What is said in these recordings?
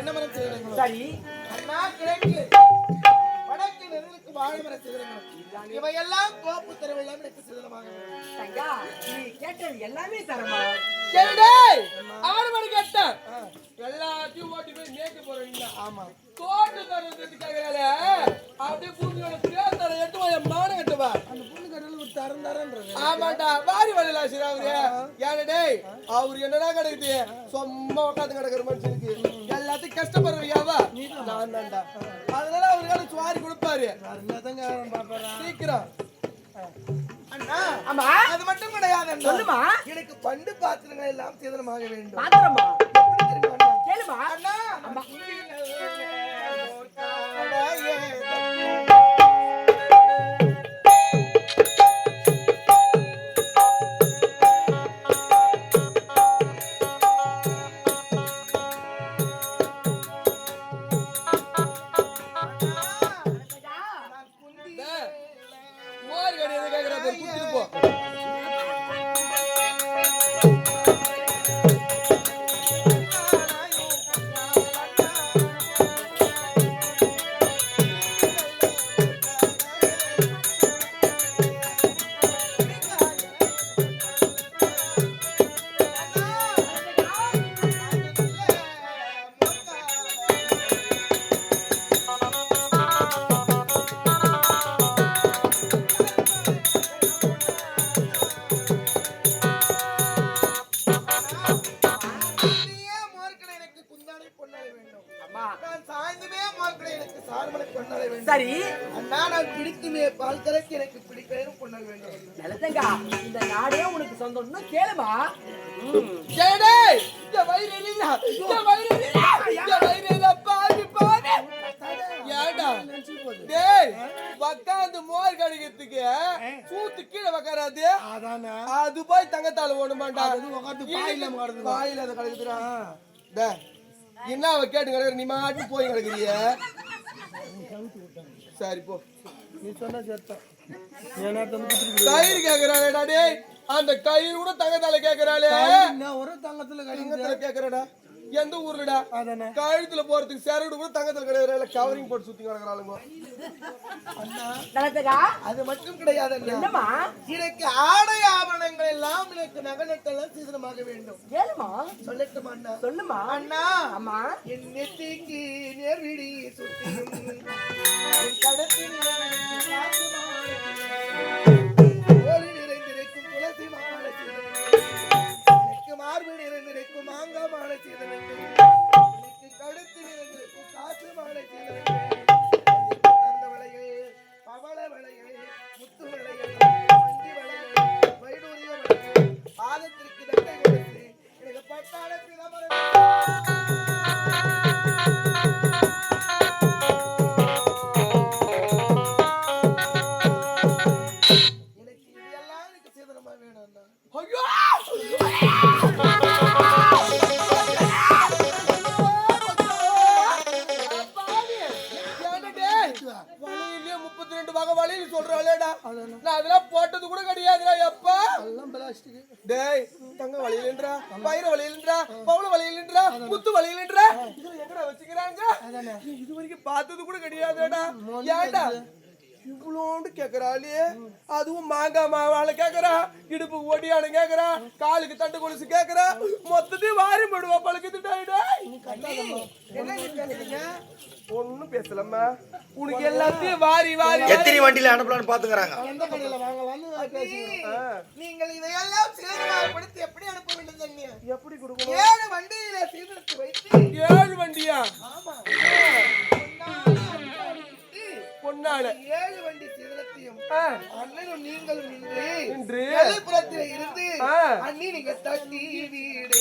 தென்னை மரம் சிதறங்களும் சரி. அண்ணா கிழக்கு. வடக்கு நெருலுக்கு வாழை மர சிதறங்களும் இவையெல்லாம் கோப்பு தெருவெல்லாம் எனக்கு சிதறமாக தங்கா நீ கேட்டது எல்லாமே தரமா? ஆறு மணி கேட்டேன் எல்லாத்தையும் ஓட்டி போய் மேய்க்க போறீங்க ஆமா. தோட்டு தரதுக்காக அப்படியே பூமியோட பிரியாதரை எடுத்து போய் மான கட்டுவா? அந்த பொண்ணு கடையில் ஒரு தரம் தரன்றது ஆமாண்டா வாரி வரல ஏன்னா டேய் அவர் என்னடா கிடக்குது? சும்மா உட்காந்து கிடக்குற மனுஷனுக்கு. எல்லாத்தையும் கஷ்டப்படுறியாவா? நான் தான்டா. அதனால அவருக்கான சுவாரி கொடுப்பாரு. சீக்கிரம். அண்ணா. ஆமா. அது மட்டும் கிடையாது. சொல்லுமா. எனக்கு பண்டு பாத்திரங்கள் எல்லாம் சேதனமாக வேண்டும். பாத்திரமா? கேளுமா. அண்ணா. சரி. அண்ணா நான் பிடிக்குமே. பால் கறக்கு எனக்கு பிடிக்கிறேன் பொன்னல் வேண்டும். நல்லதங்கா. இந்த நாடே உனக்கு சொந்தம்னு கேளுமா. டேய் இந்த வயிறு எரியுதா இந்த வயிறு எரியுதா இந்த வயிறு எரியுதா பாவி பாவி ஏடா டேய் உக்காந்து மோர் கடிக்கிறதுக்கு சூத்து கீழே உக்காராது. அதானே. அது போய் தங்கத்தால ஓடுமாண்டா அது உக்காந்து பாயில உக்காருது. பாயில அது கிடக்குதுடா டேய் என்ன கேட்டு கிடக்குற? நீ மாட்டு போய் கிடக்குறிய. சரி போ. நீ சொன்ன சேர்த்தான் ஏன்னா கயிறு கேக்குறாளேடா டேய். அந்த கயிறு கூட தங்கத்தால கேக்குறாளே. ஒரு தங்கத்துல தங்கத்தால கேக்குறடா? எந்த ஊர்லடா? அதானே. கழுத்துல போறதுக்கு சேரடு கூட தங்கத்துல கிடையாது. கவரிங் போட்டு சுத்தி கிடக்குறாளுங்க. அது மட்டும் கிடையாது எனக்கு ஆடை ஆபரணங்கள் எல்லாம் எனக்கு நகனட்டெல்லாம் சீதனமாக வேண்டும். கேளுமா? சொல்லட்டுமா அண்ணா? சொல்லுமா? அண்ணா அம்மா. என் நெத்திக்கு நேர்விழி சுட்டியும். என் நிறைந்திருக்கும் மாங்கா மாலை சீதனம். எனக்கு கழுத்தில் நிறைந்திருக்கும் காசு பவள வளையல், முத்து வளையல், வண்டி வளையல், வைடூரிய வளையல், பாதத்திற்கு தட்டை கொடுத்து எனக்கு பட்டாள பிரதமர் இதெல்லாம் எனக்கு சேதனமா வேணும் ஐயோ! பயிர வழியிலன்றா? பவுள வழியிலன்றா? முத்து வழியிலன்றா? இதுல எங்கடா வச்சுக்கிறாங்க நீ இது வரைக்கும் பார்த்தது கூட கிடையாதுடா. ஏன்டா? இவ்வளோண்டு கேக்குறாளே அதுவும் மாங்காய் மாவாள கேக்குறா இடுப்பு ஒடியானு கேக்குறா காலுக்கு தட்டு கொலுசு கேக்குறா மொத்தத்தையும் வாரி போடுவா பழக்கத்துட்டா என்ன நீ பேசுறீங்க? ஒண்ணும் பேசலம்மா. உனக்கு எல்லாத்தையும் வாரி வாரி எத்தனை வண்டியில அனுப்பலாம்னு பாத்துக்கிறாங்க. நீங்கள் இதையெல்லாம் சேதனமாகப்படுத்தி எப்படி அனுப்ப வேண்டும்? எப்படி கொடுக்கணும்? ஏழு வண்டியில சீதனத்தை வைத்து. ஏழு வண்டியா? ஆமா. பொன்னால ஏழு வண்டி அண்ணனும் நீங்களும் நின்று நின்று. எதிர்ப்புறத்திலே இருந்து. அண்ணி நீங்க தட்டி வீடு.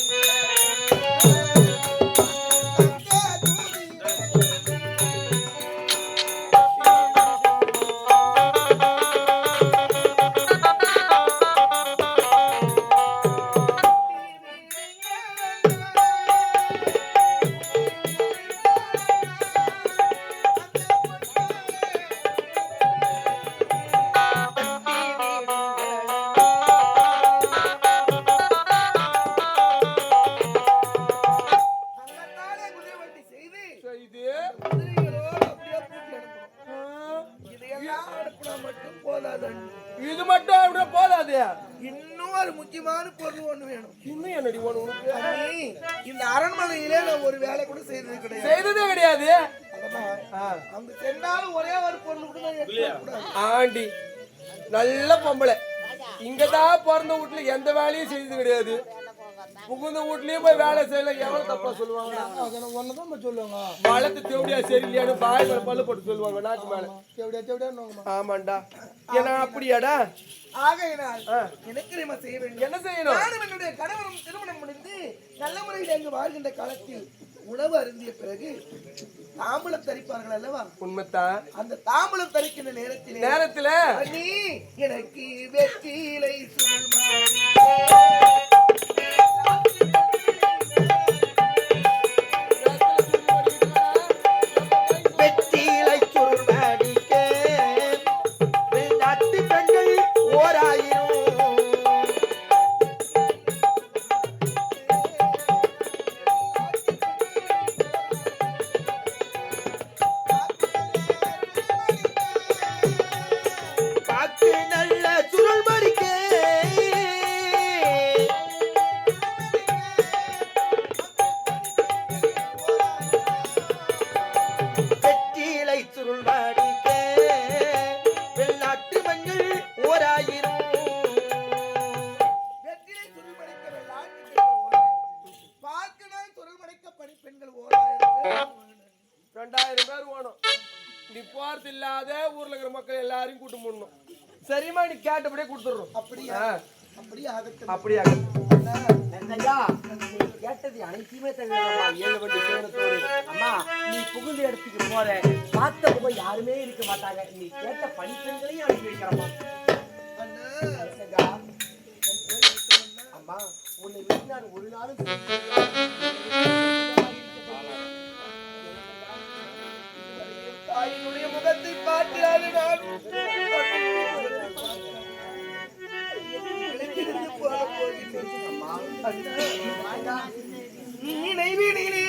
ஒரு வேலை கூட செய்தது கிடையாது. செய்ததே கிடையாது. சென்றாலும் ஒரே ஒரு பொருள் கூட. ஆண்டி நல்ல பொம்பளை. இங்கதான் பிறந்த வீட்டுல எந்த வேலையும் செய்தது கிடையாது. புகுந்த வீட்லயும் போய் வேலை செய்யல. எவ்வளவு தப்பா சொல்லுவாங்க? ஒண்ணுதான் சொல்லுவாங்க வளர்த்து தேவடியா சரியில்லையான்னு பாய் மேல பல்லு போட்டு சொல்லுவாங்க நாக்கு மேல. தேவடியா தேவடியா ஆமாண்டா. ஏன்னா அப்படியாடா? ஆகையினால் எனக்கு நம்ம செய்ய வேண்டும் என்ன செய்யணும்? நானும் என்னுடைய கணவரும் திருமணம் முடிந்து நல்ல முறையில் அங்கு வாழ்கின்ற காலத்தில் உணவு அருந்திய பிறகு தாம்பூலம் தரிப்பார்கள் அல்லவா? உண்மைத்தான் அந்த தாம்பூலம் தரிக்கின்ற நேரத்தில் நேரத்துல? அண்ணி எனக்கு வெற்றிலை சுருள்மாறி. மஞ்சள் சுருள்மடிக்க வெள்ளாட்டு பெண்கள் ஓராயிரம். ரெண்டாயிரம் பேர் வேணும் நீ போறது இல்லாத ஊர்ல இருக்கிற மக்கள் எல்லாரையும் கூட்டு போடணும். சரிம்மா நீ கேட்டபடியே கொடுத்துடுறோம். அப்படியா? அப்படியே ஆகட்டும் அப்படியா கேட்டது அனைத்தையுமே தருவேனம்மா, ஏழு வண்டி சேரத்தோடு. அம்மா, நீ புகுந்த இடத்துக்கு போற. பார்த்த முகம் யாருமே இருக்க மாட்டாங்க. நீ கேட்ட பணிப்பெண்களையும் அனுப்பி வைக்கிறம்மா. அம்மா உன்னை விட்டு நான் ஒரு நாளும் தாயினுடைய முகத்தை பார்க்கிறாரு நான். நீ நெய்வேலியிலே